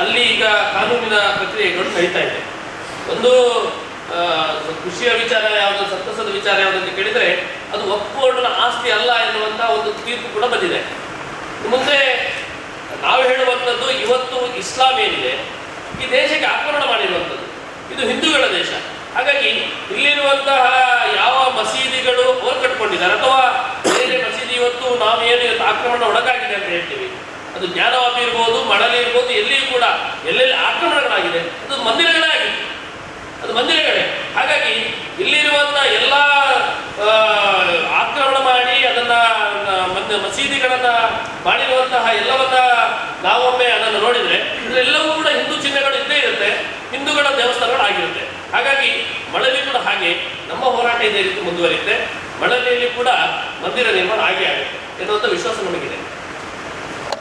ಅಲ್ಲಿ ಈಗ ಕಾನೂನಿನ ಪ್ರಕ್ರಿಯೆಗಳು ನಡೀತಾ ಇದೆ. ಒಂದು ಕೃಷಿಯ ವಿಚಾರ ಯಾವುದು, ಸಂತಸದ ವಿಚಾರ ಯಾವುದು ಅಂತ ಕೇಳಿದ್ರೆ ಅದು ಒಕ್ಕೂಟದ ಆಸ್ತಿ ಅಲ್ಲ ಎನ್ನುವಂಥ ಒಂದು ತೀರ್ಪು ಕೂಡ ಬಂದಿದೆ. ಮುಂದೆ ನಾವು ಹೇಳುವಂಥದ್ದು ಇವತ್ತು ಇಸ್ಲಾಂ ಏನಿದೆ, ಈ ದೇಶಕ್ಕೆ ಆಕ್ರಮಣ ಮಾಡಿರುವಂಥದ್ದು. ಇದು ಹಿಂದೂಗಳ ದೇಶ. ಹಾಗಾಗಿ ಇಲ್ಲಿರುವಂತಹ ಯಾವ ಮಸೀದಿಗಳು ಓರ್ ಕಟ್ಕೊಂಡಿದ್ದಾರೆ, ಅಥವಾ ಬೇರೆ ಮಸೀದಿ ಇವತ್ತು ನಾವು ಏನು ಇವತ್ತು ಆಕ್ರಮಣ ಒಳಗಾಗಿದೆ ಅಂತ ಹೇಳ್ತೀವಿ. ಅದು ಜ್ಞಾನವಾಪಿ ಇರ್ಬೋದು ಮಡಲಿ ಇರ್ಬೋದು, ಎಲ್ಲಿಯೂ ಕೂಡ, ಎಲ್ಲೆಲ್ಲಿ ಆಕ್ರಮಣಗಳಾಗಿದೆ, ಅದು ಮಂದಿರಗಳೇ ಆಗಿದೆ ಅದು ಮಂದಿರಗಳೇ. ಹಾಗಾಗಿ ಇಲ್ಲಿರುವಂತ ಎಲ್ಲ ಆಕ್ರಮಣ ಮಾಡಿ ಅದನ್ನ ಮಸೀದಿಗಳನ್ನು ಮಾಡಿರುವಂತಹ ಎಲ್ಲವನ್ನ ನಾವೊಮ್ಮೆ ಅದನ್ನು ನೋಡಿದ್ರೆ ಇದೆಲ್ಲವೂ ಕೂಡ ಹಿಂದೂ ಚಿಹ್ನೆಗಳು ಇದ್ದೇ ಇರುತ್ತೆ, ಹಿಂದೂಗಳ ದೇವಸ್ಥಾನಗಳು ಆಗಿರುತ್ತೆ ಹಾಗಾಗಿ ಮಳಲಿ ಕೂಡ ಹಾಗೆ ನಮ್ಮ ಹೋರಾಟ ಇದೇ ರೀತಿ ಮುಂದುವರಿಯುತ್ತೆ. ಮಳಲಿಯಲ್ಲಿ ಕೂಡ ಮಂದಿರ ನಿರ್ಮಾಣ ಆಗೇ ಆಗುತ್ತೆ ಎನ್ನುವಂಥ ವಿಶ್ವಾಸ ನಮಗಿದೆ.